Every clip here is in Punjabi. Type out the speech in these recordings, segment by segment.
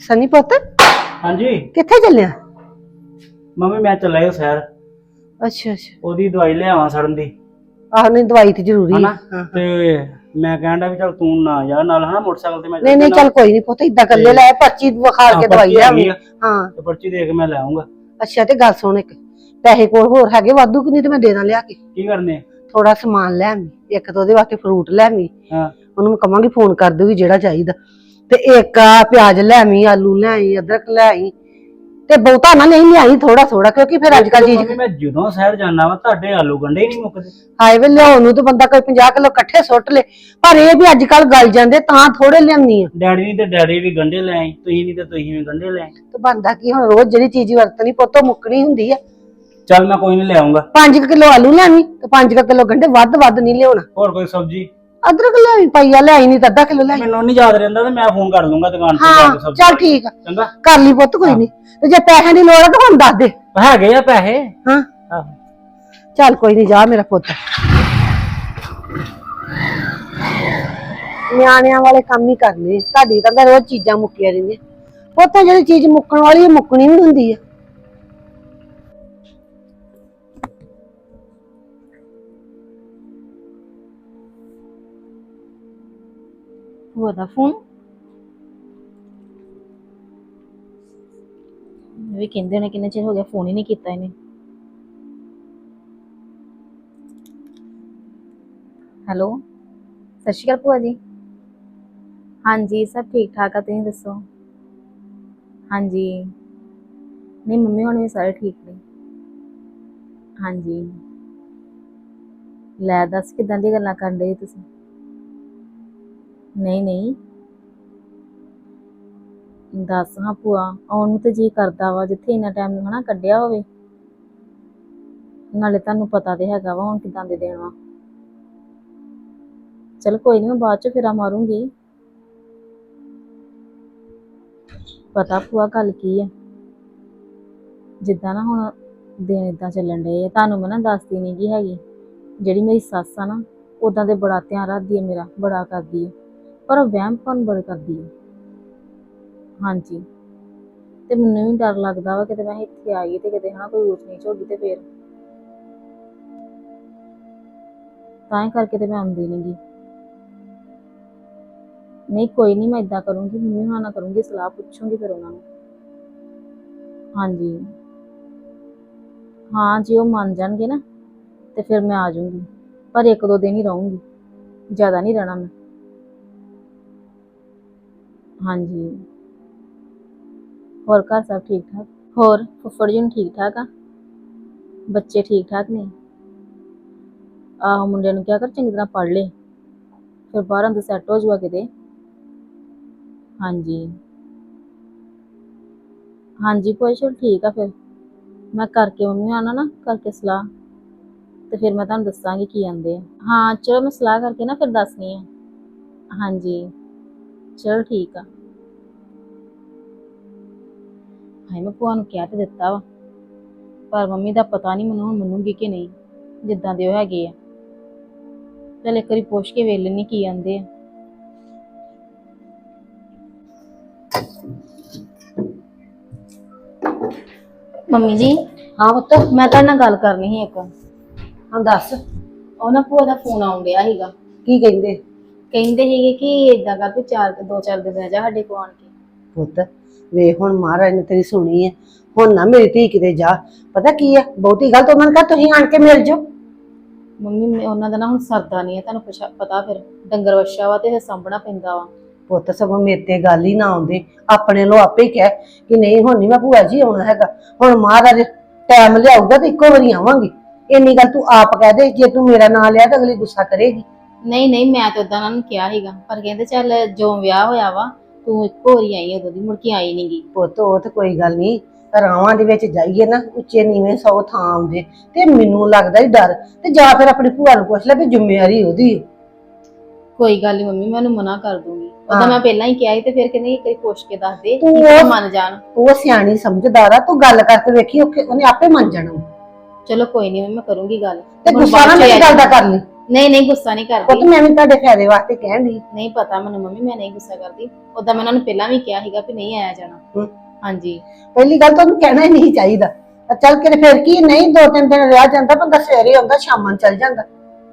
ਸਨੀ ਪੁੱਤ ਹਾਂਜੀ। ਕਿੱਥੇ ਚੱਲਿਆ ਮੰਮੀ ਮੈਂ ਚੱਲਿਆ ਹਾਂ ਸ਼ਹਿਰ। ਅੱਛਾ ਅੱਛਾ। ਉਹਦੀ ਦਵਾਈ ਲਿਆਵਾਂ ਸੜਨ ਦੀ। ਆਹ ਨਹੀਂ ਦਵਾਈ ਤੇ ਜ਼ਰੂਰੀ ਹਨਾ? ਹੈ। ਤੇ ਮੈਂ ਕਹਿੰਦਾ ਵੀ ਚੱਲ ਤੂੰ ਨਾ ਜਾ ਨਾਲ ਹਨਾ ਮੋਟਰਸਾਈਕਲ ਤੇ ਮੈਂ ਨਹੀਂ ਨਹੀਂ ਚੱਲ ਕੋਈ ਨਹੀਂ ਪੁੱਤ ਇਦਾਂ ਕੱਲੇ ਲੈ ਪਰਚੀ ਵਿਖਾ ਕੇ ਦਵਾਈ ਲਿਆਵੀਂ। ਹਾਂ। ਤੇ ਪਰਚੀ ਦੇ ਕੇ ਮੈਂ ਲੈ ਆਉਂਗਾ ਅੱਛਾ ਤੇ ਗੱਲ ਸੁਣ ਇੱਕ ਪੈਸੇ ਕੋਲ ਹੋਰ ਹੈਗੇ ਵਾਧੂ ਕਿ ਨਹੀਂ ਤੇ ਮੈਂ ਦੇਣਾ ਲਿਆ ਕੇ। ਕੀ ਕਰਨੇ? ਥੋੜਾ ਸਮਾਨ ਲੈ ਆਵੀਂ ਇੱਕ ਤਾਂ ਉਹਦੇ ਵਾਸਤੇ ਫਰੂਟ ਲੈ ਆਵੀਂ ਹਾਂ। ਉਹਨੂੰ ਮੈਂ ਕਵਾਂਗੀ ਫੋਨ ਕਰ ਦੂਗੀ ਜਿਹੜਾ ਚਾਹੀਦਾ। ਤੇ ਇੱਕ ਆ ਪਿਆਜ਼ ਲੈ ਆਵੀਂ ਆਲੂ ਲੈ ਆਈ ਅਦਰਕ ਲੈ ਆਈ ਤੇ ਬਹੁਤਾ ਨਾ ਨਹੀਂ ਲਿਆਈ ਥੋੜਾ ਥੋੜਾ ਕਿਉਂਕਿ ਫਿਰ ਅੱਜ ਕੱਲ ਚੀਜ਼ ਮੰਮੀ ਮੈਂ ਜਦੋਂ ਸ਼ਹਿਰ ਜਾਣਾ ਵਾ ਤੁਹਾਡੇ ਆਲੂ ਗੰਡੇ ਹੀ ਨਹੀਂ ਮੁੱਕਦੇ। ਹਾਏ ਵੇ ਲਿਆਉਣ ਨੂੰ ਤੇ ਬੰਦਾ ਕੋਈ 50 ਕਿਲੋ ਇਕੱਠੇ ਸੁੱਟ ਲੇ। ਪਰ ਇਹ ਵੀ ਅੱਜ ਕੱਲ ਗਲ ਜਾਂਦੇ ਤਾਂ ਥੋੜੇ ਲਿਆਉਂਦੀ ਆ। ਡੈਡੀ ਨਹੀਂ ਤੇ ਡੈਡੀ ਵੀ ਗੰਡੇ ਲੈ ਆਈ ਤੁਸੀਂ ਨਹੀਂ ਤੇ ਤੁਸੀਂ ਵੀ ਗੰਡੇ ਲੈ ਆਈ ਤੇ ਬੰਦਾ ਕੀ ਹੁਣ ਰੋਜ਼ ਜਿਹੜੀ ਚੀਜ਼ ਵਰਤਣੀ ਪੁੱਤੋਂ ਮੁੱਕਣੀ ਹੁੰਦੀ ਆ। ਚੱਲ ਮੈਂ ਕੋਈ ਨਹੀਂ ਲੈ ਆਉਂਗਾ 5 ਕਿਲੋ ਆਲੂ ਲੈਣੀ ਤੇ 5 ਕਿਲੋ ਗੰਢੇ ਵੱਧ ਵੱਧ ਨਹੀਂ ਲਿਆਉਣਾ। ਹੋਰ ਕੋਈ ਸਬਜ਼ੀ? ਅਦਰਕ ਲਿਆਵੀਂ ਪਈਆ ਲਿਆਈ ਨਹੀਂ ਤਾਂ ਅੱਧਾ ਕਿਲੋ ਲਿਆਈ ਮੈਨੂੰ ਨਹੀਂ ਯਾਦ ਰਹਿੰਦਾ ਤੇ ਮੈਂ ਫੋਨ ਕਰ ਦੂੰਗਾ ਦੁਕਾਨ ਤੇ ਜਾ ਹਾਂ ਸਬਜ਼ੀ ਚੱਲ ਠੀਕ ਆ। ਚੰਗਾ। ਕਰ ਲਈ ਪੁੱਤ ਕੋਈ ਨਹੀਂ ਤੇ ਜੇ ਪੈਸਿਆਂ ਦੀ ਲੋੜ ਆ ਤਾਂ ਹੁਣ ਦੱਸ ਦੇ। ਹੈਗੇ ਆ ਪੈਸੇ। ਹਾਂ। ਆਹੋ। ਚੱਲ ਕੋਈ ਨਹੀਂ ਜਾ ਮੇਰਾ ਪੁੱਤ। ਨਿਆਣਿਆਂ ਵਾਲੇ ਕੰਮ ਹੀ ਕਰਨੇ। ਤੁਹਾਡੀ ਤਾਂ ਰੋਜ਼ ਚੀਜ਼ਾਂ ਮੁੱਕੀਆਂ ਰਹਿੰਦੀਆਂ। ਪੁੱਤ ਜਿਹੜੀ ਚੀਜ਼ ਮੁੱਕਣ ਵਾਲੀ ਹੈ ਮੁੱਕਣੀ ਵੀ ਹੁੰਦੀ ਹੈ ਭੂਆ ਦਾ ਫੋਨ ਵੀ ਕਹਿੰਦੇ ਨੇ ਕਿੰਨੇ ਚਿਰ ਹੋ ਗਿਆ ਫੋਨ ਹੀ ਨਹੀਂ ਕੀਤਾ ਇਹਨੇ। ਹੈਲੋ ਸਤਿ ਸ਼੍ਰੀ ਅਕਾਲ ਭੂਆ ਜੀ। ਹਾਂਜੀ, ਸਭ ਠੀਕ ਠਾਕ ਆ, ਤੁਸੀਂ ਦੱਸੋ? ਹਾਂਜੀ। ਨਹੀਂ, ਮੰਮੀ ਹੁਣ ਵੀ ਸਾਰੇ ਠੀਕ ਨੇ। ਹਾਂਜੀ। ਲੈ ਦੱਸ ਕਿਦਾਂ ਦੀਆਂ ਗੱਲਾਂ ਕਰਨ ਦੇ ਤੁਸੀਂ? ਨਹੀਂ ਨਹੀਂ। ਦੱਸ ਹਾਂ ਭੂਆ, ਆਉਣ ਨੂੰ ਤੇ ਜੀ ਕਰਦਾ ਵਾ, ਜਿੱਥੇ ਇੰਨਾ ਟਾਈਮ ਹਨਾ ਕੱਢਿਆ ਹੋਵੇ। ਨਾਲੇ ਤੁਹਾਨੂੰ ਪਤਾ ਤੇ ਹੈਗਾ ਵਾ ਹੁਣ ਕਿਦਾਂ ਦੇ ਦੇਣ ਚਲ ਕੋਈ ਨਹੀਂ ਮੈਂ ਬਾਅਦ ਚ ਫੇਰਾ ਮਾਰੂੰਗੀ। ਪਤਾ ਭੂਆ ਗੱਲ ਕੀ ਆ। ਜਿੱਦਾਂ ਨਾ ਹੁਣ ਦਿਨ ਇਦਾਂ ਚੱਲਣ ਡਏ ਆ, ਤੁਹਾਨੂੰ ਮੈਂ ਨਾ ਦੱਸਦੀ ਨਹੀਂ ਗੀ ਹੈਗੀ। ਜਿਹੜੀ ਮੇਰੀ ਸੱਸ ਆ ਨਾ ਉਦਾਂ ਤੇ ਬੜਾ ਧਿਆਨ ਰੱਖਦੀ ਹੈ ਮੇਰਾ, ਬੜਾ ਕਰਦੀ ਹੈ ਪਰ ਵਹਿਮ ਭਨ ਬੜ ਕਰਦੀ ਹੈ ਹਾਂਜੀ। ਤੇ ਮੈਨੂੰ ਵੀ ਡਰ ਲੱਗਦਾ ਵਾ ਕਿਤੇ ਮੈਂ ਇੱਥੇ ਆਈ ਤੇ ਕਿਤੇ ਹਨਾ ਕੋਈ ਊਚ ਨੀਚ ਹੋ ਗਈ ਤੇ ਫੇਰ। ਤਾਂ ਹੀ ਕਰਕੇ ਤੇ ਮੈਂ ਆਉਂਦੀ ਨੀ ਨਹੀਂ, ਕੋਈ ਨਹੀਂ ਮੈਂ ਇਦਾਂ ਕਰੂੰਗੀ, ਮੰਮੀ ਹੋਣਾ ਨਾਲ ਕਰੂੰਗੀ, ਸਲਾਹ ਪੁੱਛੂੰਗੀ ਫਿਰ ਉਹਨਾਂ ਨੂੰ। ਹਾਂਜੀ। ਹਾਂ, ਜੇ ਉਹ ਮੰਨ ਜਾਣਗੇ ਨਾ, ਤੇ ਫਿਰ ਮੈਂ ਆ ਜਾਊਂਗੀ। ਪਰ ਇੱਕ ਦੋ ਦਿਨ ਹੀ ਰਹੂੰਗੀ। ਜ਼ਿਆਦਾ ਨਹੀਂ ਰਹਿਣਾ ਮੈਂ। ਹਾਂਜੀ। ਹੋਰ ਘਰ ਸਭ ਠੀਕ ਠਾਕ? ਹੋਰ, ਫੁੱਫੜ ਜੀ ਨੂੰ ਠੀਕ ਠਾਕ ਆ? ਬੱਚੇ ਠੀਕ ਠਾਕ ਨੇ? ਆਹ, ਮੁੰਡੇ ਨੂੰ ਕਿਹਾ ਕਰ ਚੰਗੀ ਤਰ੍ਹਾਂ ਪੜ੍ਹ ਲੈ। ਫਿਰ ਬਾਹਰ ਅੰਦਰ ਸੈੱਟ ਹੋ ਜਾਊਗਾ ਕਿਤੇ। ਹਾਂਜੀ। ਹਾਂਜੀ ਕੋਈ ਚਲ ਠੀਕ ਆ ਫਿਰ। ਮੈਂ ਕਰਕੇ ਮੰਮੀ ਆਣਾ ਨਾ ਕਰਕੇ ਸਲਾਹ। ਤੇ ਫਿਰ ਮੈਂ ਤੁਹਾਨੂੰ ਦੱਸਾਂਗੀ ਕੀ ਆਂਦੇ ਆ। ਹਾਂ, ਚਲੋ ਮੈਂ ਸਲਾਹ ਕਰਕੇ ਨਾ ਫਿਰ ਦੱਸਣੀ ਆ ਹਾਂਜੀ। ਚਲੋ ਠੀਕ ਆ। ਹਾਏ ਮੈਂ ਭੂਆ ਨੂੰ ਕਹਿ ਤੇ ਦਿੱਤਾ ਵਾ। ਪਰ ਮੰਮੀ ਦਾ ਪਤਾ ਨਹੀਂ ਮੈਨੂੰ ਹੁਣ ਮੰਨੂਗੀ ਕਿ ਨਹੀਂ ਜਿੱਦਾਂ ਦੇ ਉਹ ਹੈਗੇ ਆ। ਚਲ ਇੱਕ ਵਾਰੀ ਪੁੱਛ ਕੇ ਵੇਖ ਲੈਣੀ ਕੀ ਆਂਦੇ ਆ। ਮੰਮੀ ਜੀ। ਹਾਂ ਪੁੱਤ ਮੈਂ ਤੁਹਾਡੇ ਨਾਲ ਗੱਲ ਕਰਨੀ ਸੀ ਇੱਕ। ਹਾਂ ਦੱਸ। ਉਹ ਨਾ ਭੂਆ ਦਾ ਫੋਨ ਆਉਣ ਡਿਆ ਸੀਗਾ। ਕੀ ਕਹਿੰਦੇ? ਕਹਿੰਦੇ ਸੀਗੇ ਕਿ ਇਦਾਂ ਕਰ ਵੀ ਚਾਰ ਦੋ ਚਾਰ ਦਿਨ ਰਹਿ ਜਾ ਸਾਡੇ ਕੋਲ ਆਣ ਕੇ। ਪੁੱਤ ਵੇਖ ਹੁਣ ਮਹਾਰਾਜ ਨੇ ਤੇਰੀ ਸੁਣੀ ਹੈ ਹੁਣ ਨਾ ਮੇਰੀ ਧੀ ਕਿਤੇ ਜਾ। ਪਤਾ ਕੀ ਹੈ ਬਹੁਤੀ ਗੱਲ ਤਾਂ ਉਹਨਾਂ ਨੇ ਕਿਹਾ ਤੁਸੀਂ ਆਣ ਕੇ ਮਿਲ ਜਾਓ। ਮੰਮੀ ਮੈਂ- ਉਹਨਾਂ ਦਾ ਨਾ ਹੁਣ ਸਰਦਾ ਨਹੀਂ ਹੈ ਤੁਹਾਨੂੰ ਪੁੱਛਾ- ਪਤਾ ਫਿਰ। ਡੰਗਰ ਵੱਛਾ ਵਾ ਤੇ ਫਿਰ ਸਾਂਭਣਾ ਪੈਂਦਾ ਵਾ। ਪੁੱਤ ਸਗੋਂ ਮੇਰੇ ਤੇ ਗੱਲ ਹੀ ਨਾ ਆਉਂਦੇ। ਆਪਣੇ ਲੋ ਆਪੇ ਹੀ ਕਹਿ ਕਿ ਨਹੀਂ ਹੁਣ ਨਹੀਂ ਮੈਂ ਭੂਆ ਜੀ ਆਉਣਾ ਹੈਗਾ। ਹੁਣ ਮਹਾਰਾਜ ਟਾਈਮ ਲਿਆਊਗਾ ਤੇ ਇੱਕੋ ਵਾਰੀ ਆਵਾਂਗੀ। ਇੰਨੀ ਗੱਲ ਤੂੰ ਆਪ ਕਹਿ ਦੇ ਜੇ ਤੂੰ ਮੇਰਾ ਨਾਂ ਲਿਆ ਤਾਂ ਅਗਲੀ ਗੁੱਸਾ ਕਰੇਗੀ। ਨਹੀਂ ਨਹੀਂ ਮੈਂ ਤਾਂ ਉਦਾਂ ਉਹਨਾਂ ਨੂੰ ਕਿਹਾ ਸੀਗਾ ਪਰ ਕਹਿੰਦੇ ਚੱਲ ਜੋ ਵਿਆਹ ਹੋਇਆ ਵਾ ਤੂੰ ਇੱਕੋ ਆਈ ਉਦੋਂ ਦੀ ਮੁੜ ਕੇ ਆਈ ਨਹੀਂਗੀ ਪੁੱਤ ਉਹ ਤੇ ਕੋਈ ਗੱਲ ਨਹੀਂ ਰਾਵਾਂ ਦੇ ਵਿੱਚ ਜਾਈਏ ਨਾ ਉੱਚੇ ਨੀਵੇਂ ਸੌ ਥਾਂ ਆਉਂਦੇ ਤੇ ਮੈਨੂੰ ਲੱਗਦਾ ਹੀ ਡਰ ਤੇ ਜਾਂ ਫਿਰ ਆਪਣੀ ਭੂਆ ਨੂੰ ਪੁੱਛ ਲੈ ਵੀ ਜ਼ਿੰਮੇਵਾਰੀ ਉਹਦੀ ਹੈ। ਕੋਈ ਗੱਲ ਨਹੀਂ ਮੰਮੀ ਮੈਂ ਉਹਨੂੰ ਮਨਾ ਕਰ ਦੂੰਗੀ ਉਹਦਾ ਹਾਂ। ਮੈਂ ਪਹਿਲਾਂ ਹੀ ਕਿਹਾ ਸੀ ਤੇ ਫਿਰ ਕਹਿੰਦੀ ਇੱਕ ਵਾਰੀ ਪੁੱਛ ਕੇ ਦੱਸ ਦੇ ਤੂੰ ਕੀ ਉਹ- ਮੰਨ ਜਾਣ ਉਹ ਸਿਆਣੀ ਸਮਝਦਾਰ ਆ ਤੂੰ ਗੱਲ ਕਰਕੇ ਵੇਖੀ ਉਹ ਕਿ- ਉਹਨੇ ਆਪੇ ਮੰਨ ਜਾਣਾ ਚਲੋ ਕੋਈ ਨਹੀਂ ਮੈਂ ਕਰੂੰਗੀ ਗੱਲ ਤੇ ਹੁਣ ਗੁੱਸਾ ਨਾ ਬਾਅਦ ਚ ਮੇਰੀ ਗੱਲ ਦਾ। ਕਰ ਲਈ ਨਹੀਂ ਨਹੀਂ ਗੁੱਸਾ ਨਹੀਂ ਉਹ ਕਰਦੀ। ਤਾਂ ਮੈਂ ਵੀ ਤੁਹਾਡੇ ਫਾਇਦੇ ਵਾਸਤੇ ਕਹਿਣ ਦੀ ਨਹੀਂ ਪਤਾ ਮੈਨੂੰ ਮੰਮੀ ਮੈਂ ਨਹੀਂ ਗੁੱਸਾ ਕਰਦੀ। ਉਹਦਾ ਮੈਂ ਉਹਨਾਂ ਨੂੰ ਪਹਿਲਾਂ ਵੀ ਕਿਹਾ ਸੀਗਾ ਕਿ ਨਹੀਂ ਆਇਆ ਜਾਣਾ। ਹਾਂਜੀ। ਪਹਿਲੀ ਗੱਲ ਤਾਂ ਉਹਨੂੰ ਕਹਿਣਾ ਹੀ ਨਹੀਂ ਚਾਹੀਦਾ। ਤਾਂ ਚੱਲ ਕੇ ਫਿਰ ਕੀ ਨਹੀਂ ਦੋ ਤਿੰਨ ਦਿਨ ਰਿਹਾ ਜਾਂਦਾ ਬੰਦਾ ਸਵੇਰੇ ਆਉਂਦਾ ਸ਼ਾਮਾਂ ਨੂੰ ਚੱਲ ਜਾਂਦਾ।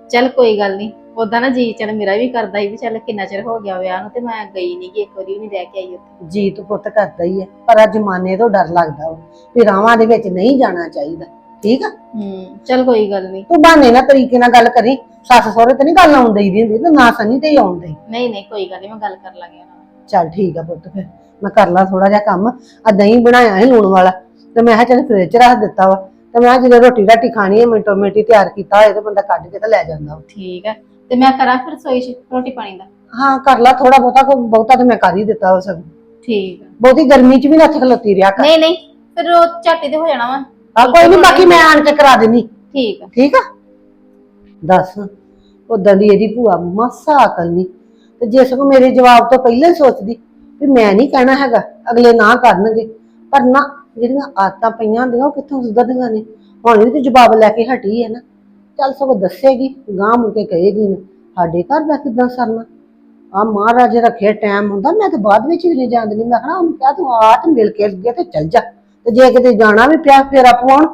ਚੱਲ ਕੋਈ ਗੱਲ ਨਹੀਂ। ਉਦਾਂ ਨਾ ਜੀ ਚੱਲ ਮੇਰਾ ਵੀ ਕਰਦਾ ਸੀ ਵੀ ਚੱਲ ਕਿੰਨਾ ਚਿਰ ਹੋ ਗਿਆ ਵਿਆਹ ਨੂੰ ਤੇ ਮੈਂ ਗਈ ਨਹੀਂ ਕਿ ਇੱਕ ਵਾਰੀ ਵੀ ਨਹੀਂ ਰਹਿ ਕੇ ਆਈ ਉੱਥੇ। ਜੀ ਤੂੰ ਪੁੱਤ ਕਰਦਾ ਹੀ ਹੈ ਪਰ ਆ ਜ਼ਮਾਨੇ ਤੋਂ ਡਰ ਲੱਗਦਾ ਵਾ ਵੀ ਰਾਵਾਂ ਦੇ ਵਿੱਚ ਨਹੀਂ ਜਾਣਾ ਚਾਹੀਦਾ। ਠੀਕ ਆ? ਹੂੰ ਚੱਲ ਕੋਈ ਗੱਲ ਨਹੀਂ ਤੂੰ ਬਹਾਨੇ ਨਾਲ ਤਰੀਕੇ ਨਾਲ ਗੱਲ ਕਰੀ। ਸੱਸ ਸਹੁਰੇ ਤੇ ਨਹੀਂ ਗੱਲ ਆਉਣ ਦੇਈ ਦੀ ਹੁੰਦੀ ਤੇ ਨਾ ਸੰਨੀ ਤੇ ਹੀ ਆਉਣ ਦੇਈ। ਨਹੀਂ ਨਹੀਂ ਕੋਈ ਗੱਲ ਨਹੀਂ ਮੈਂ ਗੱਲ ਕਰ ਲਾਂਗੀ ਉਹਨਾਂ ਨਾਲ। ਚੱਲ ਠੀਕ ਆ ਪੁੱਤ ਫਿਰ ਮੈਂ ਕਰ ਲਾ ਥੋੜਾ ਜਿਹਾ ਕੰਮ। ਆ ਦਹੀਂ ਬਣਾਇਆ ਹੈ ਲੂਣ ਵਾਲਾ ਤੇ ਮੈਂ ਕਿਹਾ ਚੱਲ ਫ੍ਰਿਜ 'ਚ ਰੱਖ ਦਿੱਤਾ ਵਾ। ਤੇ ਮੈਂ ਕਿਹਾ ਜਦੋਂ ਰੋਟੀ ਰਾਟੀ ਖਾਣੀ ਹੈ ਮਿੰਟੋ ਮਿੰਟੀ ਤਿਆਰ ਕੀਤਾ ਹੋਏ ਤੇ ਬੰਦਾ ਕੱਢ ਕੇ ਤੇ ਲੈ ਜਾਂਦਾ ਵਾ। ਠੀਕ ਹੈ ਤੇ ਮੈਂ ਕਰਾਂ ਫਿਰ ਸੋਈ ਚ ਰੋਟੀ ਪਾਣੀ ਦਾ? ਹਾਂ ਕਰ ਲਾ ਥੋੜਾ ਬਹੁਤਾ ਕੋਈ ਬਹੁਤਾ ਤੇ ਮੈਂ ਕਰ ਹੀ ਦਿੱਤਾ ਉਹ ਸਭ ਠੀਕ ਹੈ ਬਹੁਤੀ ਗਰਮੀ 'ਚ ਵੀ ਨਾ ਖਲੋਤੀ ਰਿਹਾ ਕਰ। ਨਹੀਂ ਨਹੀਂ ਫਿਰ ਉਹ ਝਾਟੀ ਤੇ ਹੋ ਜਾਣਾ ਵਾ। ਆ ਕੋਈ ਨਹੀਂ ਬਾਕੀ ਮੈਂ ਆਣ ਕੇ ਕਰਾ ਦੇਣੀ ਠੀਕ ਆ। ਠੀਕ ਆ? ਦੱਸ ਉਦਾਂ ਦੀ ਇਹਦੀ ਭੂਆ ਮਾਸਾ ਅਕਲ ਨਹੀਂ ਤੇ ਜੇ ਸਗੋਂ ਮੇਰੇ ਜਵਾਬ ਤੋਂ ਪਹਿਲਾਂ ਹੀ ਸੋਚਦੀ ਵੀ ਮੈਂ ਨਹੀਂ ਕਹਿਣਾ ਹੈਗਾ ਅਗਲੇ ਨਾ ਕਰਨਗੇ। ਪਰ ਨਾ ਜਿਹੜੀਆਂ ਆਦਤਾਂ ਪਈਆਂ ਹੁੰਦੀਆਂ ਉਹ ਕਿੱਥੋਂ ਸੁਧਰਦੀਆਂ ਨੇ? ਹੁਣ ਵੀ ਤੇ ਜਵਾਬ ਲੈ ਕੇ ਹਟੀ ਹੈ ਨਾ। ਚੱਲ ਸਗੋਂ ਦੱਸੇਗੀ ਗਾਂ ਮੁੜ ਕੇ ਕਹੇਗੀ ਨਾ ਸਾਡੇ ਘਰ ਦਾ ਕਿਦਾਂ ਸਰਨਾ? ਆ ਮਹਾਰਾਜ ਰੱਖੇ ਟਾਈਮ ਹੁੰਦਾ ਮੈਂ ਤੇ ਬਾਅਦ ਵਿੱਚ ਵੀ ਨਹੀਂ ਜਾਂਦੀ ਮੈਂ ਕਹਣਾ ਉਹਨੂੰ ਕਿਹਾ ਤੂੰ ਆ ਤੇ ਮਿਲ ਕੇ ਅੱਗੇ ਤੇ ਚੱਲ ਜਾ। ਤੇ ਜੇ ਕਿਤੇ ਜਾਣਾ ਵੀ ਪਿਆ ਫੇਰ ਪਾਉਣ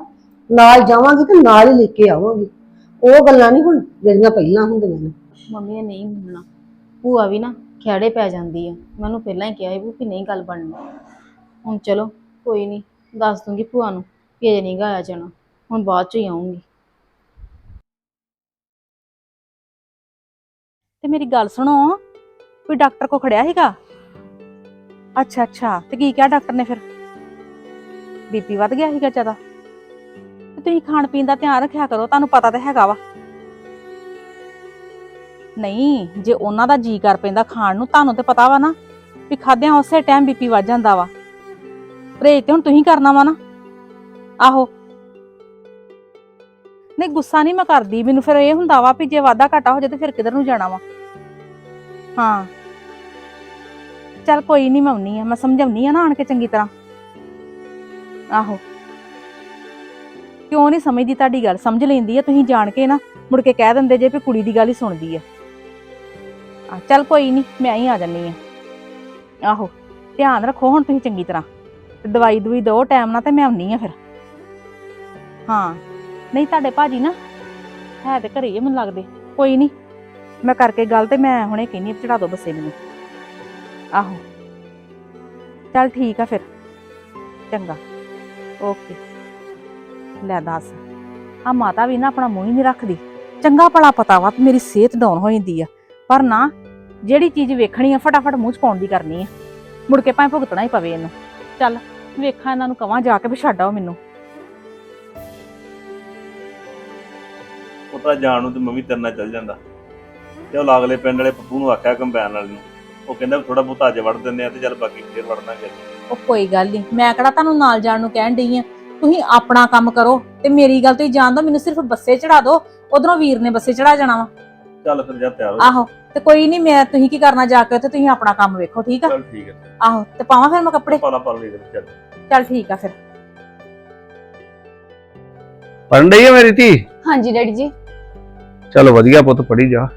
ਨਾਲ ਜਾਵਾਂਗੀ ਤੇ ਨਾਲ ਹੀ ਲੈ ਕੇ ਆਵਾਂਗੀ। ਉਹ ਗੱਲਾਂ ਨਹੀਂ ਹੁਣ ਜਿਹੜੀਆਂ ਪਹਿਲਾਂ ਹੁੰਦੀਆਂ ਨੇ। ਮੰਮੀ ਨੇ ਨਹੀਂ ਮੰਨਣਾ। ਭੂਆ ਵੀ ਨਾ ਖਿਆੜੇ ਪੈ ਜਾਂਦੀ ਆ। ਮੈਨੂੰ ਪਹਿਲਾਂ ਹੀ ਕਿਹਾ ਸੀ ਵੀ ਨਹੀਂ ਗੱਲ ਬਣਨੀ। ਹੁਣ ਚਲੋ ਕੋਈ ਨਹੀਂ ਦੱਸ ਦੂੰਗੀ ਭੂਆ ਨੂੰ ਕਿ ਅਜੇ ਨਹੀਂ ਗਾਇਆ ਜਾਣਾ। ਹੁਣ ਬਾਅਦ ਚ ਹੀ ਆਉਂਗੀ ਤੇ ਮੇਰੀ ਗੱਲ ਸੁਣੋ ਕੋਈ ਡਾਕਟਰ ਕੋ ਖੜਿਆ ਸੀਗਾ? ਅੱਛਾ ਅੱਛਾ। ਤੇ ਕੀ ਕਿਹਾ ਡਾਕਟਰ ਨੇ ਫਿਰ? ਬੀਪੀ ਵੱਧ ਗਿਆ ਸੀਗਾ ਜ਼ਿਆਦਾ। ਤੇ ਤੁਸੀਂ ਖਾਣ ਪੀਣ ਦਾ ਧਿਆਨ ਰੱਖਿਆ ਕਰੋ, ਤੁਹਾਨੂੰ ਪਤਾ ਤਾਂ ਹੈਗਾ ਵਾ। ਨਹੀਂ, ਜੇ ਉਹਨਾਂ ਦਾ ਜੀ ਕਰ ਪੈਂਦਾ ਖਾਣ ਨੂੰ, ਤੁਹਾਨੂੰ ਤੇ ਪਤਾ ਵਾ ਨਾ ਵੀ ਖਾਦਿਆਂ ਉਸੇ ਟਾਈਮ ਬੀਪੀ ਵੱਧ ਜਾਂਦਾ ਵਾ। ਪਰਹੇਜ ਤੇ ਹੁਣ ਤੁਸੀਂ ਕਰਨਾ ਵਾ ਨਾ। ਆਹੋ। ਨਹੀਂ, ਗੁੱਸਾ ਨਹੀਂ ਮੈਂ ਕਰਦੀ, ਮੈਨੂੰ ਫਿਰ ਇਹ ਹੁੰਦਾ ਵਾ ਵੀ ਜੇ ਵਾਧਾ ਘਾਟਾ ਹੋ ਜਾਏ ਤੇ ਫਿਰ ਕਿਧਰ ਨੂੰ ਜਾਣਾ ਵਾ। ਹਾਂ। ਚੱਲ ਕੋਈ ਨਹੀਂ, ਮੈਂ ਆਉਣੀ ਆ, ਮੈਂ ਸਮਝਾਉਣੀ ਆ ਨਾ ਆਣ ਕੇ ਚੰਗੀ ਤਰ੍ਹਾਂ। ਆਹੋ। ਕਿਉਂ ਨਹੀਂ ਸਮਝਦੀ ਤੁਹਾਡੀ ਗੱਲ? ਸਮਝ ਲੈਂਦੀ ਆ, ਤੁਸੀਂ ਜਾਣ ਕੇ ਨਾ ਮੁੜ ਕੇ ਕਹਿ ਦਿੰਦੇ ਜੇ ਵੀ ਕੁੜੀ ਦੀ ਗੱਲ ਹੀ ਸੁਣਦੀ ਆ। ਆ, ਚੱਲ ਕੋਈ ਨਹੀਂ ਮੈਂ ਹੀ ਆ ਜੰਨੀ ਆ। ਆਹੋ, ਧਿਆਨ ਰੱਖੋ ਹੁਣ ਤੁਸੀਂ ਚੰਗੀ ਤਰ੍ਹਾਂ। ਤੇ ਦਵਾਈ ਦਵਾਈ ਦਿਓ, ਟਾਈਮ ਨਾਲ ਤੇ ਮੈਂ ਆਉਣੀ ਆ ਫਿਰ। ਹਾਂ, ਨਹੀਂ ਤੁਹਾਡੇ ਭਾਜੀ ਨਾ ਹੈ ਤੇ ਘਰੇ ਹੀ ਆ ਮੈਨੂੰ ਲੱਗਦੇ। ਕੋਈ ਨਹੀਂ ਮੈਂ ਕਰਕੇ ਗੱਲ ਤੇ ਮੈਂ ਹੁਣੇ ਕਹਿੰਨੀ ਆ ਚੜਾ ਦੋ ਬੱਸੇ ਮੈਨੂੰ। ਆਹੋ, ਚੱਲ ਠੀਕ ਆ ਫਿਰ। ਚੰਗਾ। ਓਕੇ। ਲੈ ਦੱਸ ਆ ਮਾਤਾ ਵੀ ਨਾ ਆਪਣਾ ਮੂੰਹ ਹੀ ਨਹੀਂ ਰੱਖਦੀ। ਚੰਗਾ ਭਲਾ ਪਤਾ ਵਾ ਮੇਰੀ ਸਿਹਤ ਡਾਊਨ ਹੋ ਜਾਂਦੀ ਆ। ਪਰ ਨਾ, ਜਿਹੜੀ ਚੀਜ਼ ਵੇਖਣੀ ਆ, ਫਟਾਫਟ ਮੂੰਹ ਚ ਪਾਉਣ ਦੀ ਕਰਨੀ ਆ। ਮੁੜ ਕੇ ਭਾਵੇਂ ਭੁਗਤਣਾ ਹੀ ਪਵੇ ਇਹਨੂੰ। ਚੱਲ, ਵੇਖਾਂ ਇਹਨਾਂ ਨੂੰ ਕਵਾਂ ਜਾ ਕੇ ਵੀ ਛੱਡ ਆਓ ਮੈਨੂੰ। ਉਹ ਤਾਂ ਜਾਣ ਨੂੰ ਤੇ ਮੈਂ ਵੀ ਤੇਰੇ ਚੱਲ ਜਾਂਦਾ। ਤੇ ਉਹ ਲਾਗਲੇ ਪਿੰਡ ਵਾਲੇ ਪੱਪੂ ਨੂੰ ਆਖਿਆ ਕੰਬਾਈਨ ਵਾਲੇ ਨੂੰ। ਉਹ ਕਹਿੰਦਾ ਥੋੜਾ ਬਹੁਤਾ ਅੱਜ ਵੜ ਦਿੰਦੇ ਆ ਤੇ ਚੱਲ ਬਾਕੀ ਫੇਰ ਵੜਨਾ ਕਿ ਉਹ ਕੋਈ ਗੱਲ ਨਹੀਂ ਮੈਂ ਕਿਹੜਾ ਤੁਹਾਨੂੰ ਨਾਲ ਜਾਣ ਨੂੰ ਕਹਿਣ ਡਈ ਆ? ਤੁਸੀਂ ਆਪਣਾ ਕੰਮ ਕਰੋ ਤੇ ਮੇਰੀ ਗੱਲ ਤੁਸੀਂ ਜਾਣ ਦੋ ਮੈਨੂੰ ਸਿਰਫ ਬੱਸੇ ਚੜਾ ਦਿਓ ਉਧਰੋਂ ਵੀਰ ਨੇ ਬੱਸੇ ਚੜਾ ਜਾਣਾ ਵਾ। ਚੱਲ ਫਿਰ ਜਾ ਤਿਆਰ ਹੋ ਆਹੋ ਤੇ ਕੋਈ ਨਹੀਂ ਮੈਂ ਤੁਸੀਂ ਕੀ ਕਰਨਾ ਜਾ ਕੇ ਉੱਥੇ ਤੁਸੀਂ ਆਪਣਾ ਕੰਮ ਵੇਖੋ ਠੀਕ ਆ? ਚੱਲ ਠੀਕ ਹੈ ਆਹੋ ਤੇ ਪਾਵਾਂ ਫਿਰ ਮੈਂ ਕੱਪੜੇ? ਪਾਲਾ ਪਾਲਾ ਲੈ ਚੱਲ। ਚੱਲ ਠੀਕ ਆ ਫਿਰ। ਪੜਨ ਡਈ ਆ ਮੇਰੀ ਧੀ? ਹਾਂਜੀ ਡੈਡੀ ਜੀ। ਚਲੋ ਵਧੀਆ ਪੁੱਤ ਪੜੀ ਜਾ।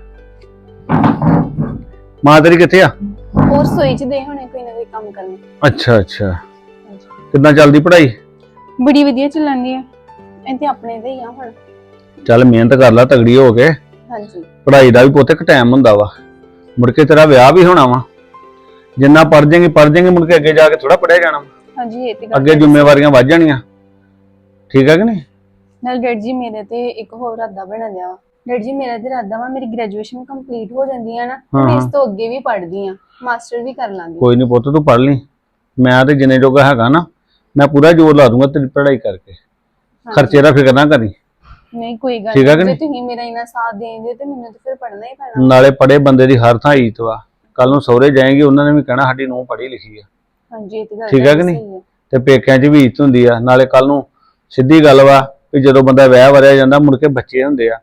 ਮਾਂ ਤੇਰੀ ਕਿੱਥੇ ਆ? ਹੋਰ ਸੋਈ ਚ ਦੇ ਹੋਣੇ ਕੋਈ ਨਾ ਕੋਈ ਕੰਮ ਕਰਨ। ਅੱਛਾ ਅੱਛਾ। ਕਿੱਦਾਂ ਚੱਲਦੀ ਪੜ੍ਹਾਈ? ਬੜੀ ਵਧੀਆ ਚੱਲਣਦੀ ਆ। ਇਹ ਤੇ ਆਪਣੇ ਤੇ ਹੀ ਆ ਹੁਣ। ਚੱਲ ਮਿਹਨਤ ਕਰ ਲੈ ਤਗੜੀ ਹੋ ਕੇ। ਹਾਂਜੀ। ਪੜ੍ਹਾਈ ਦਾ ਵੀ ਪੁੱਤ ਇੱਕ ਟਾਈਮ ਹੁੰਦਾ ਵਾ। ਮੁੜ ਕੇ ਤੇਰਾ ਵਿਆਹ ਵੀ ਹੋਣਾ ਵਾ। ਜਿੰਨਾ ਪੜ ਜਾਏਂਗੇ ਪੜ ਜਾਏਂਗੇ ਮੁੜ ਕੇ ਅੱਗੇ ਜਾ ਕੇ ਥੋੜਾ ਪੜਿਆ ਜਾਣਾ ਵਾ। ਹਾਂਜੀ ਇਹ ਤੇ ਗੱਲ ਅੱਗੇ ਜ਼ਿੰਮੇਵਾਰੀਆਂ ਵੱਧ ਜਾਣੀਆਂ। ਠੀਕ ਹੈ ਕਿ ਨਹੀਂ? ਨਾਲ ਡੈਡੀ ਜੀ ਮੇਰੇ ਤੇ ਇੱਕ ਹੋਰ ਇਰਾਦਾ ਬਣ ਵਾ। ਡੈਡੀ ਜੀ ਮੇਰਾ ਤੇ ਇਰਾਦਾ ਵਾ ਮੇਰੀ ਗ੍ਰੈਜੂਏਸ਼ਨ ਕੰਪਲੀਟ ਹੋ ਜਾਂਦੀ ਆ ਨਾ। ਹਾਂ, ਮੈਂ ਹਾਂ। ਇਸ ਤੋਂ ਅੱਗੇ ਵੀ ਪੜ੍ਹਦੀ ਆ। ਮਾਸਟਰ ਵੀ ਕਰ ਲਾਂਗੀ। ਕੋਈ ਨਹੀਂ ਪੁੱਤ ਤੂੰ ਪੜ ਲਈ। ਮੈਂ ਤੇ ਜਿੰਨੇ ਜੋਗਾ ਹੈਗਾ ਨਾ ਮੈਂ ਪੂਰਾ ਜ਼ੋਰ ਲਾ ਦੂੰਗਾ ਤੇਰੀ ਪੜ੍ਹਾਈ ਕਰਕੇ। ਖਰਚੇ ਦਾ ਫਿਕਰ ਨਾ ਕਰੀ। ਨਹੀਂ ਕੋਈ ਗੱਲ ਠੀਕ ਆ ਕਿ ਨਹੀਂ? ਤੁਸੀਂ ਮੇਰਾ ਇੰਨਾ ਸਾਥ ਦੇਂਦੇ ਤੇ ਮੈਨੂੰ ਤੇ ਫਿਰ ਪੜ੍ਹਨਾ ਹੀ ਪੈਣਾ। ਨਾਲੇ ਪੜੇ ਬੰਦੇ ਦੀ ਹਰ ਥਾਂ ਇੱਜ਼ਤ ਵਾ। ਕੱਲ ਨੂੰ ਸਹੁਰੇ ਜਾਏਗੀ ਉਹਨਾਂ ਨੇ ਵੀ ਕਹਿਣਾ ਸਾਡੀ ਨੂੰ ਪੜ੍ਹੀ ਲਿਖੀ ਆ। ਹਾਂਜੀ ਇਹ ਤੇ ਗੱਲ ਠੀਕ ਆ ਕਿ ਨਹੀਂ? ਸਹੀ। ਤੇ ਪੇਕਿਆਂ 'ਚ ਵੀ ਇੱਜ਼ਤ ਹੁੰਦੀ ਆ। ਨਾਲੇ ਕੱਲ ਨੂੰ ਸਿੱਧੀ ਗੱਲ ਵਾ ਵੀ ਜਦੋਂ ਬੰਦਾ ਵਿਆਹ ਵਰਿਆ ਜਾਂਦਾ ਮੁੜ ਕੇ ਬੱਚੇ ਹੁੰਦੇ ਆ।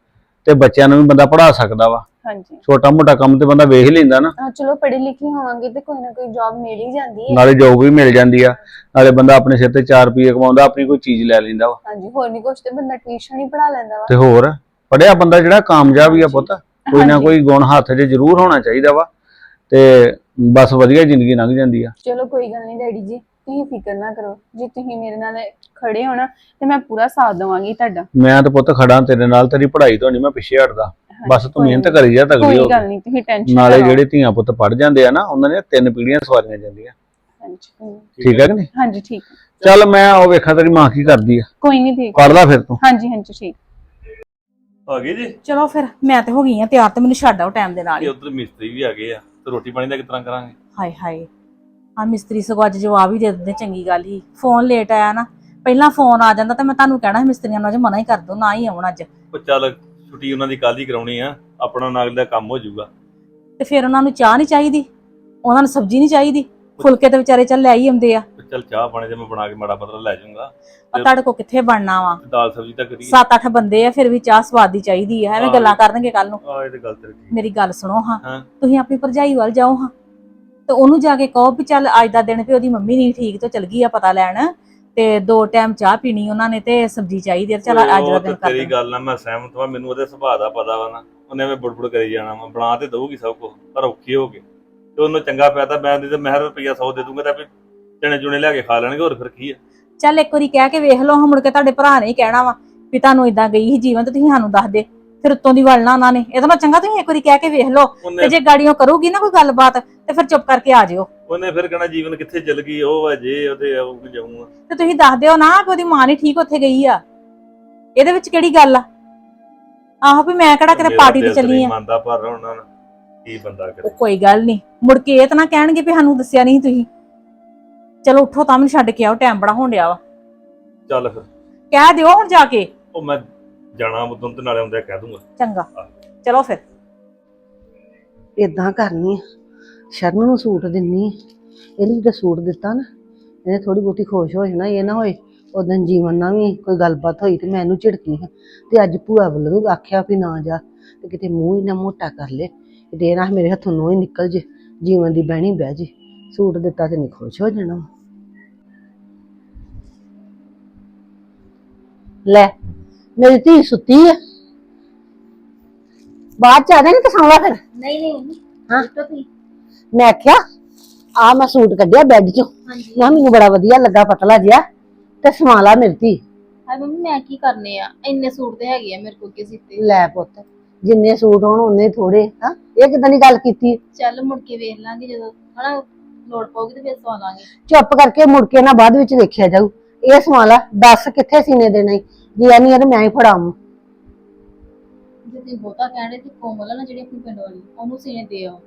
ਤੇ ਬੱਚਿਆਂ ਨੂੰ ਵੀ ਬੰਦਾ ਪੜ੍ਹਾ ਸਕਦਾ ਵਾ। ਹਾਂਜੀ। ਛੋਟਾ ਮੋਟਾ ਕੰਮ ਤੇ ਬੰਦਾ ਵੇਖ ਹੀ ਲੈਂਦਾ ਨਾ। ਹਾਂ ਚਲੋ ਪੜ੍ਹੇ ਲਿਖੇ ਹੋਵਾਂਗੇ ਤੇ ਕੋਈ ਨਾ ਕੋਈ ਜੌਬ ਮਿਲ ਹੀ ਜਾਂਦੀ ਹੈ। ਨਾਲੇ ਜੋਬ ਵੀ ਮਿਲ ਜਾਂਦੀ ਆ। ਨਾਲੇ ਬੰਦਾ ਆਪਣੇ ਸਿਰ ਤੇ 4 ਰੁਪਏ ਕਮਾਉਂਦਾ ਆਪਣੀ ਕੋਈ ਚੀਜ਼ ਲੈ ਲੈਂਦਾ ਵਾ। ਹਾਂਜੀ ਹੋਰ ਨਹੀਂ ਕੁਛ ਤੇ ਬੰਦਾ ਟਿਊਸ਼ਨ ਹੀ ਪੜਾ ਲੈਂਦਾ ਵਾ। ਤੇ ਹੋਰ ਪੜਿਆ ਬੰਦਾ ਜਿਹੜਾ ਕਾਮਯਾਬ ਹੀ ਆ ਪੁੱਤ। ਕੋਈ ਨਾ। ਕੋਈ ਗੁਣ ਹੱਥ 'ਚ ਜ਼ਰੂਰ ਹੋਣਾ ਚਾਹੀਦਾ ਵਾ। ਤੇ ਬਸ ਵਧੀਆ ਜ਼ਿੰਦਗੀ ਲੰਘ ਜਾਂਦੀ ਆ। ਚਲੋ ਕੋਈ ਗੱਲ ਨਹੀਂ ਡੈਡੀ ਜੀ ਤੁਸੀਂ ਫਿਕਰ ਨਾ ਕਰੋ। ਜੇ ਤੁਸੀਂ ਮੇਰੇ ਨਾਲ ਖੜੇ ਹੋ ਨਾ ਤੇ ਮੈਂ ਪੂਰਾ ਸਾਥ ਦਵਾਂਗੀ ਤੁਹਾਡਾ। ਮੈਂ ਤਾਂ ਪੁੱਤ ਖੜਾ ਤੇਰੇ ਨਾਲ ਤੇਰੀ ਪੜ੍ਹਾਈ ਤੋਂ ਨਹੀਂ ਮੈਂ ਪਿੱਛੇ ਹਟਦਾ। ਬਸ ਤੂੰ ਕੋਈ ਮਿਹਨਤ ਨੀ। ਕਰੀ ਜਾ ਤਗੜੀ ਕੋਈ ਹੋ ਗੱਲ ਨਹੀਂ ਤੁਸੀਂ ਟੈਨਸ਼ਨ ਨਾਲੇ ਜਿਹੜੇ ਧੀਆਂ ਪੁੱਤ ਪੜ ਜਾਂਦੇ ਆ ਨਾ ਉਹਨਾਂ ਦੀਆਂ ਤਿੰਨ ਪੀੜ੍ਹੀਆਂ ਸਵਾਰੀਆਂ ਜਾਂਦੀਆਂ। ਹਾਂਜੀ ਠੀਕ ਹੈ ਕਿ ਨਹੀਂ? ਹਾਂਜੀ ਠੀਕ ਹੈ। ਚੱਲ ਮੈਂ ਉਹ ਵੇਖਾਂ ਤੇਰੀ ਮਾਂ ਕੀ ਕਰਦੀ ਆ। ਕੋਈ ਨਹੀਂ ਠੀਕ ਪੜ ਲੈ ਫਿਰ ਤੂੰ। ਹਾਂਜੀ ਹਾਂਜੀ ਠੀਕ। ਆ ਗਏ ਜੀ? ਚਲੋ ਫਿਰ ਮੈਂ ਤੇ ਹੋ ਗਈ ਆ ਤਿਆਰ ਤੇ ਮੈਨੂੰ ਛੱਡ ਆਓ ਟਾਈਮ ਦੇ ਨਾਲ ਤੇ ਹੀ। ਉਧਰ ਮਿਸਤਰੀ ਵੀ ਆ ਗਏ ਆ ਤੇ ਰੋਟੀ ਪਾਣੀ ਦਾ ਕਿਸ ਤਰ੍ਹਾਂ ਕਰਾਂਗੇ? ਹਾਏ ਹਾਏ। ਆ ਮਿਸਤਰੀ ਸਗੋਂ ਅੱਜ ਜਵਾਬ ਹੀ ਦੇ ਦਿੰਦੇ ਚੰਗੀ ਗੱਲ ਹੀ। ਫੋਨ ਲੇਟ ਆਇਆ ਨਾ ਪਹਿਲਾਂ ਫੋਨ ਆ ਜਾਂਦਾ ਤਾਂ ਮੈਂ ਤੁਹਾਨੂੰ ਕਹਿਣਾ ਸੀ ਮਿਸਤਰੀਆਂ ਨੂੰ ਅੱਜ ਮਨਾ ਹੀ ਕਰ ਦੋ ਨਾ ਹੀ ਆਉਣ ਅੱਜ। ਉਹ ਚੱਲ ਛੁੱਟੀ ਉਹਨਾਂ ਦੀ ਕੱਲ ਹੀ ਕਰਾਉਣੀ ਆ? ਆਪਣਾ ਨਾਲ ਦਾ ਕੰਮ ਹੋ ਜਾਊਗਾ। ਤੇ ਫਿਰ ਉਹਨਾਂ ਨੂੰ ਚਾਹ ਨਹੀਂ ਚਾਹੀਦੀ? ਉਹਨਾਂ ਨੂੰ ਸਬਜ਼ੀ ਨਹੀਂ ਚਾਹੀਦੀ? ਫੁਲਕੇ ਤੇ ਵਿਚਾਰੇ ਚੱਲ ਲੈ ਹੀ ਆਉਂਦੇ ਆ। ਤੇ ਚੱਲ ਚਾਹ ਪਾਣੀ ਤੇ ਮੈਂ ਬਣਾ ਕੇ ਮਾੜਾ ਪਤਲਾ ਲੈ ਜਾਊਂਗਾ। ਆ ਤੁਹਾਡੇ ਕੋ ਕਿੱਥੇ ਬਣਨਾ ਵਾ? ਤੇ ਦਾਲ ਸਬਜ਼ੀ ਤਾਂ ਕਰੀ। ਸੱਤ ਅੱਠ ਬੰਦੇ ਆ ਫਿਰ ਵੀ ਚਾਹ ਸਵਾਦੀ ਚਾਹੀਦੀ ਆ। ਐਵੇਂ ਹਾਂ। ਗੱਲਾਂ ਕਰਨਗੇ ਕੱਲ ਨੂੰ। ਆ ਇਹ ਤੇ ਗੱਲ ਤੇਰੀ ਠੀਕ ਮੇਰੀ ਗੱਲ ਸੁਣੋ ਹਾਂ। ਹਾਂ। ਤੁਸੀਂ ਆਪਣੀ ਭਰਜਾਈ ਵੱਲ ਜਾਓ ਹਾਂ। ਤੇ ਉਹਨੂੰ ਜਾ ਕੇ ਕਹੋ ਵੀ ਚੱਲ ਅੱਜ ਦਾ ਦਿਨ ਵੀ ਉਹਦੀ ਮੰਮੀ ਨਹੀਂ ਠੀਕ ਤੇ ਚਲ ਗਈ ਆ ਪਤਾ ਲੈਣ। ਤੇ ਦੋ ਟਾਈਮ ਚਾਹ ਪੀਣੀ ਉਹਨਾਂ ਨੇ ਤੇ ਸਬਜ਼ੀ ਚਾਹੀਦੀ ਆ ਚੱਲ ਅੱਜ ਦਾ ਦਿਨ ਕਰ ਤੇਰੀ। ਗੱਲ ਨਾਲ ਮੈਂ ਸਹਿਮਤ ਹਾਂ ਮੈਨੂੰ ਉਹਦੇ ਸੁਭਾਅ ਦਾ ਪਤਾ ਵਾ ਨਾ। ਉਹਨੇ ਐਵੇਂ ਬੁੜਬੁੜ ਕਰੀ ਜਾਣਾ ਵਾ ਬਣਾ ਤੇ ਦਊਗੀ ਸਭ ਕੁਝ ਪਰ ਔਖੀ ਹੋ ਕੇ ਤੇ ਉਹਨੂੰ ਚੰਗਾ ਫਾਇਦਾ ਮੈਂ ਦੇ ਤੇ ਮਹਿਰ ਰੁਪਈਆ 100 ਦੇ ਦੂੰਗਾ ਤਾਂ ਵੀ ਚਣੇ ਚੁਣੇ ਲਿਆ ਕੇ ਖਾ ਲੈਣਗੇ ਹੋਰ ਫਿਰ ਕੀ ਆ? ਚੱਲ ਇੱਕ ਵਾਰੀ ਕਹਿ ਕੇ ਵੇਖ ਲਓ ਹੁਣ ਮੁੜ ਕੇ ਤੁਹਾਡੇ ਭਰਾ ਨੇ ਹੀ ਕਹਿਣਾ ਵਾ ਵੀ ਤੁਹਾਨੂੰ ਇਦਾਂ ਗਈ ਸੀ ਜੀਵਨ ਤੇ ਤੁਸੀਂ ਸਾਨੂੰ ਦੱਸ ਦੇ। ਫਿਰ ਉੱਤੋਂ ਦੀ ਵਲਣਾ ਉਹਨਾਂ ਨੇ। ਇਹਦਾ ਨਾਲ ਚੰਗਾ ਤੁਸੀਂ ਇੱਕ ਵਾਰੀ ਕਹਿ ਕੇ ਵੇਖ ਲਓ ਤੇ ਉਹਨੇ ਜੇ ਗਾੜੀਆਂ ਕਰੂਗੀ ਨਾ ਕੋਈ ਗੱਲਬਾਤ ਤੇ ਫਿਰ ਚੁੱਪ ਕਰਕੇ ਆ ਜਿਓ। ਉਹਨੇ ਫਿਰ ਕਹਿਣਾ ਜੀਵਨ ਕਿੱਥੇ ਚਲ ਗਈ ਉਹ ਆ ਜੇ ਉਹਦੇ ਆਉਂ ਜਾਊਂਗਾ। ਤੇ ਤੁਸੀਂ ਦੱਸ ਦਿਓ ਨਾ ਕਿ ਉਹਦੀ ਮਾਂ ਨਹੀਂ ਠੀਕ ਉੱਥੇ ਗਈ ਆ। ਇਹਦੇ ਵਿੱਚ ਕਿਹੜੀ ਗੱਲ ਆ? ਆਹੋ ਵੀ ਮੈਂ ਕਿਹੜਾ ਕਿਤੇ ਪਾਰਟੀ ਤੇ ਚੱਲੀ ਆ। ਮੰਨਦਾ ਪਰ ਉਹਨਾਂ ਨਾਲ ਕੀ ਬੰਦਾ ਉਹ ਕਰੇ ਕੋਈ ਗੱਲ ਨਹੀਂ ਮੁੜ ਕੇ ਇਹ ਤਾਂ ਨਾ ਕਹਿਣਗੇ ਵੀ ਸਾਨੂੰ ਦੱਸਿਆ ਨਹੀਂ ਤੁਸੀਂ। ਚਲੋ ਉੱਠੋ ਤਾਂ ਮੈਨੂੰ ਛੱਡ ਕੇ ਆਓ ਟਾਈਮ ਬੜਾ ਹੋਣ ਡਿਆ ਵਾ। ਚੱਲ ਫਿਰ। ਕਹਿ ਦਿਓ ਹੁਣ ਜਾ ਕੇ। ਉਹ ਮੈਂ ਜਾਣਾ ਉਦੋਂ ਤੇ ਨਾਲੇ ਆਉਂਦਾ ਕਹਿ ਦੂੰਗਾ। ਚੰਗਾ। ਚਲੋ ਫਿਰ। ਇਦਾਂ ਕਰਨੀ ਆ। ਸ਼ਰਨ ਨੂੰ ਸੂਟ ਦਿੰਨੀ ਆ। ਇਹਨੂੰ ਜਦੋਂ ਸੂਟ ਦਿੱਤਾ ਨਾ ਇਹਨੇ ਥੋੜੀ ਬਹੁਤੀ ਖੁਸ਼ ਹੋ ਜਾਣਾ ਇਹ ਨਾ ਹੋਏ ਉਦੋਂ ਜੀਵਨ ਨਾਲ ਵੀ ਕੋਈ ਗੱਲਬਾਤ ਹੋਈ ਤੇ ਮੈਂ ਇਹਨੂੰ ਝਿੜਕੀ ਹਾਂ ਤੇ ਅੱਜ ਭੂਆ ਵੱਲੋਂ ਵੀ ਆਖਿਆ ਵੀ ਨਾ ਜਾ ਤੇ ਕਿਤੇ ਮੂੰਹ ਹੀ ਨਾ ਮੋਟਾ ਕਰ ਲੈ ਇਹ ਨਾ ਮੇਰੇ ਹੱਥੋਂ ਨੂੰ ਹੀ ਨਿਕਲ ਜੇ ਜੀਵਨ ਦੀ ਬਹਿਣੀ ਬਹਿ ਜੇ। ਸੂਟ ਦਿੱਤਾ ਤੇ ਨਹੀਂ ਖੁਸ਼ ਹੋ ਜਾਣਾ। ਲੈ ਮੇਰੀ ਧੀ ਸੁੱਤੀ ਆ। ਬਾਅਦ ਚ ਆ ਜਾਣੀ ਤੇ ਸੌਂ ਲਾ ਫਿਰ? ਨਹੀਂ ਨਹੀਂ ਮੰਮੀ ਹਾਂ? ਤਾਂ ਤੁਸੀਂ। ਮੈਂ ਆਖਿਆ ਆ ਮੈਂ ਸੂਟ ਕੱਢਿਆ ਬੈੱਡ ਚੋਂ। ਹਾਂਜੀ। ਨਾ ਮੈਨੂੰ ਬੜਾ ਵਧੀਆ ਲੱਗਾ ਪਤਲਾ ਜਿਹਾ ਤੇ ਲਾ ਮੇਰੀ ਧੀ। ਹਾਏ ਮੰਮੀ ਮੈਂ ਕੀ ਕਰਨੇ ਆ? ਇੰਨੇ ਸੂਟ ਤੇ ਹੈਗੇ ਆ ਮੇਰੇ ਕੋਲ ਕੇ ਸਿੱਤੇ ਲੈ ਪੁੱਤ ਜਿੰਨੇ ਸੂਟ ਹੋਣ ਉਹਨੇ ਥੋੜੇ ਹਾਂ। ਇਹ ਕਿਦਾਂ ਦੀ ਗੱਲ ਕੀਤੀ? ਚੱਲ ਮੁੜ ਕੇ ਵੇਖ ਲਾਂਗੇ ਜਦੋਂ ਹਨਾ ਲੋੜ ਪਊਗੀ ਤੇ ਫਿਰ ਸਵਾ ਲਾਂਗੇ। ਚੁੱਪ ਕਰਕੇ ਮੁੜ ਕੇ ਨਾ ਬਾਅਦ ਵਿੱਚ ਦੇਖਿਆ ਜਾਊ। ਇਹ ਲਾ ਦੱਸ ਕਿੱਥੇ ਸੀਨੇ ਦੇਣਾ? ਈ ਜੇ ਆ ਨਹੀਂ ਮੈਂ ਹੀ ਫੜਾਵਾਂ। ਜੇ ਤੁਸੀਂ ਬਹੁਤਾ ਕਹਿਣੇ ਤੇ ਕੋਮਲ ਆ ਨਾ ਜਿਹੜੀ ਆਪਣੀ ਪਿੰਡ ਵਾਲੀ ਉਹਨੂੰ ਸੀਨੇ ਦੇ ਆਓ।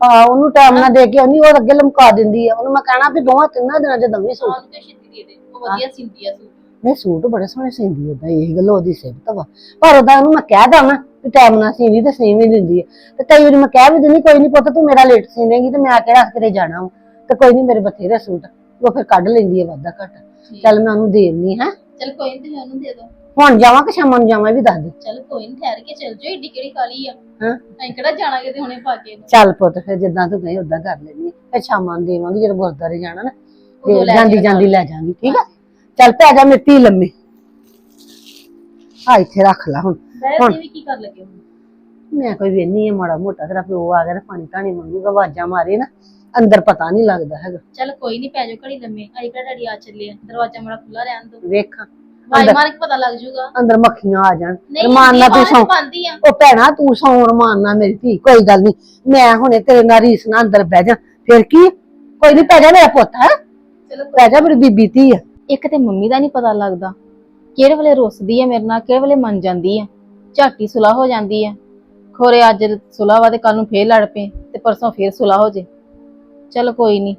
ਆ ਉਹਨੂੰ ਟਾਈਮ ਨਾ ਦੇ ਕੇ ਉਹਨੀ ਉਹ ਅੱਗੇ ਲਮਕਾ ਦਿੰਦੀ ਆ। ਉਹਨੂੰ ਮੈਂ ਕਹਿਣਾ ਵੀ ਦੋਵਾਂ ਤਿੰਨਾਂ ਦਿਨਾਂ ਚ ਦਵੇਂ ਸੂਟ। ਆਹ ਤੇ ਛੇਤੀ ਦੇ ਦੇ ਉਹ ਵਧੀਆ ਸਿੰਦੀ ਆ ਸੂਟ। ਨਹੀਂ ਸੂਟ ਬੜੇ ਸੋਹਣੇ ਸੀਂਦੀ ਉਹਦਾ ਇਹ ਗੱਲ ਉਹਦੀ ਸਿਫਤ ਵਾ। ਪਰ ਉਹਦਾ ਉਹਨੂੰ ਮੈਂ ਕਹਿ ਦਾਂ ਨਾ ਵੀ ਟਾਈਮ ਨਾਲ ਸੀਵੀ ਤੇ ਸੀਵ ਹੀ ਦਿੰਦੀ ਹੈ ਤੇ ਕਈ ਵਾਰੀ ਮੈਂ ਕਹਿ ਵੀ ਦਿੰਦੀ ਕੋਈ ਨਹੀਂ ਪੁੱਤ ਤੂੰ ਮੇਰਾ ਲੇਟ ਸੀ ਦੇਂਗੀ ਤੇ ਮੈਂ ਆ ਕੇ ਰੱਖ ਕੇ ਜਾਣਾ ਵਾ। ਤੇ ਕੋਈ ਨਹੀਂ ਮੇਰੇ ਬਥੇਰੇ ਸੂਟ ਉਹ ਫਿਰ ਕੱਢ ਲੈਂਦੀ ਹੈ ਵਾਧਾ ਘੱਟ। ਚੱਲ ਮੈਂ ਉਹਨੂੰ ਦੇ ਦਿੰਦੀ ਹਾਂ। ਚੱਲ ਕੋਈ ਨਹੀਂ ਤੁਸੀਂ ਉਹਨੂੰ ਦੇ ਦਿਓ। ਹੁਣ ਜਾਵਾਂ ਕਿ ਸ਼ਾਮਾਂ ਨੂੰ ਜਾਵਾਂ ਇਹ ਵੀ ਦੱਸ ਦੇ। ਚੱਲ ਕੋਈ ਨਹੀਂ ਠਹਿਰ ਕੇ ਚੱਲ ਜਾਓ ਏਡੀ ਕਿਹੜੀ ਕਾਲੀ ਆ। ਹਾਂ। ਅਸੀਂ ਕਿਹੜਾ ਜਾਣਾ ਕਿਤੇ ਹੁਣੇ ਪਾ ਕੇ। ਚੱਲ ਪੁੱਤ ਫਿਰ ਜਿੱਦਾਂ ਤੂੰ ਕਹੇ ਉਦਾਂ ਕਰ ਲੈਣੀ ਫਿਰ ਸ਼ਾਮਾਂ ਨੂੰ ਦੇਵਾਂਗੀ ਜਦੋਂ ਗੁਰਦੁਆਰੇ ਜਾਣਾ ਨਾ। ਤੇ ਜਾਂਦੀ ਜਾਂਦੀ ਲੈ ਜਾਵਾਂਗੀ ਠੀਕ ਆ? ਚੱਲ ਪੈ ਜਾ ਮਿੱਟੀ ਲੰਮੇ। ਆ ਇੱਥੇ ਰੱਖ ਲੈ ਹੁਣ। ਵੈਸੇ ਵੀ ਕੀ ਕਰ ਲੱਗੇ ਹੋ? ਮੈਂ ਕੋਈ ਵੇਨੀ ਆ ਮਾੜਾ ਮੋਟਾ ਤੇਰਾ ਪਿਓ ਆ ਗਿਆ ਪਾਣੀ ਧਾਣੀ ਮੰਗੂਗਾ ਆਵਾਜ਼ਾਂ ਮਾਰੇ ਨਾ। ਅੰਦਰ ਪਤਾ ਨਹੀਂ ਲੱਗਦਾ ਹੈਗਾ। ਚੱਲ ਕੋਈ ਨਹੀਂ ਪੈ ਜਾਓ ਘੜੀ ਲੰਮੇ। ਅਈ ਕਿਹੜਾ ਡੈਡੀ ਆ ਚੱਲੇ ਆ ਦਰਵਾਜ਼ਾ ਮੇਰਾ ਖੁੱਲਾ ਰਹਿਣ ਦੋ ਵੇਖਾਂ। ਵਾਈ ਮਾਰ ਕੇ ਪਤਾ ਲੱਗ ਜਾਊਗਾ। ਅੰਦਰ ਮੱਖੀਆਂ ਆ ਜਾਣ। ਨਹੀਂ ਰਮਾਨ ਨਾਲ ਤੂੰ ਸੌਂ। ਪਾਉਂਦੀ ਆ। ਉਹ ਭੈਣਾ ਤੂੰ ਸੌਂ ਰਮਾਨ ਨਾਲ ਮੇਰੀ ਧੀ। ਕੋਈ ਗੱਲ ਨਹੀਂ। ਮੈਂ ਹੁਣੇ ਤੇਰੇ ਨਾਲ ਰੀਸ ਨਾਲ ਅੰਦਰ ਬਹਿ ਜਾ। ਫਿਰ ਕੀ? ਕੋਈ ਨਹੀਂ ਪੈ ਜਾ ਮੇਰਾ ਪੁੱਤ ਹੈ? ਚਲੋ ਪੈ ਜਾ ਮੇਰੀ ਬੀਬੀ ਧੀ ਆ। ਇੱਕ ਤੇ ਮੰਮੀ ਦਾ ਨਹੀਂ ਪਤਾ ਲੱਗਦਾ। ਕਿਹੜੇ ਵੇਲੇ ਰੁੱਸਦੀ ਹੈ ਮੇਰੇ ਨਾਲ ਕਿਹੜੇ ਵੇਲੇ ਮੰਨ ਜਾਂਦੀ ਹੈ ਝਾਟੀ ਸੁਲਾ ਹੋ ਜਾਂਦੀ ਹੈ ਖੋਰੇ ਅੱਜ ਸੁਲਾ ਵਾ ਤੇ ਕੱਲ ਨੂੰ ਫੇਰ ਲੜ ਪਏ ਤੇ ਪਰਸੋਂ ਫੇਰ ਸੁਲਾ ਹੋ ਜੇ। ਚਲ ਕੋਈ ਨਹੀਂ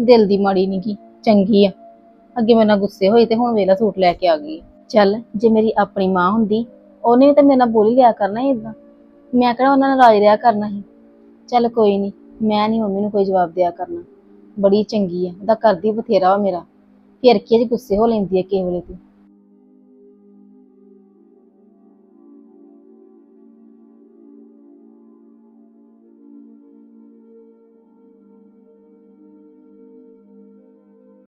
ਦਿਲ ਦੀ ਮਾੜੀ ਨਹੀਂ ਕੀ ਚੰਗੀ ਆ। ਅੱਗੇ ਮੇਰੇ ਨਾਲ ਗੁੱਸੇ ਹੋਈ ਤੇ ਹੁਣ ਵੇਲਾ ਸੂਟ ਲੈ ਕੇ ਆ ਗਈ ਚੱਲ, ਜੇ ਮੇਰੀ ਆਪਣੀ ਮਾਂ ਹੁੰਦੀ, ਉਹਨੇ ਵੀ ਤਾਂ ਮੇਰੇ ਨਾਲ ਬੋਲੀ ਲਿਆ ਕਰਨਾ ਸੀ ਇਦਾਂ ਮੈਂ ਕਿਹੜਾ ਉਹਨਾਂ ਨਾਲ ਰਾਜ ਰਿਆ ਕਰਨਾ ਸੀ? ਚੱਲ ਕੋਈ ਨਹੀਂ ਮੈਂ ਨਹੀਂ ਮੰਮੀ ਨੂੰ ਕੋਈ ਜਵਾਬ ਦਿਆ ਕਰਨਾ। ਬੜੀ ਚੰਗੀ ਆ, ਉਹਦਾ ਕਰਦੀ ਬਥੇਰਾ ਵਾ ਮੇਰਾ। ਫਿਰ ਕੀ ਜੇ ਗੁੱਸੇ ਹੋ ਲੈਂਦੀ ਹੈ ਕਿਸੇ ਵੇਲੇ ਤੇ।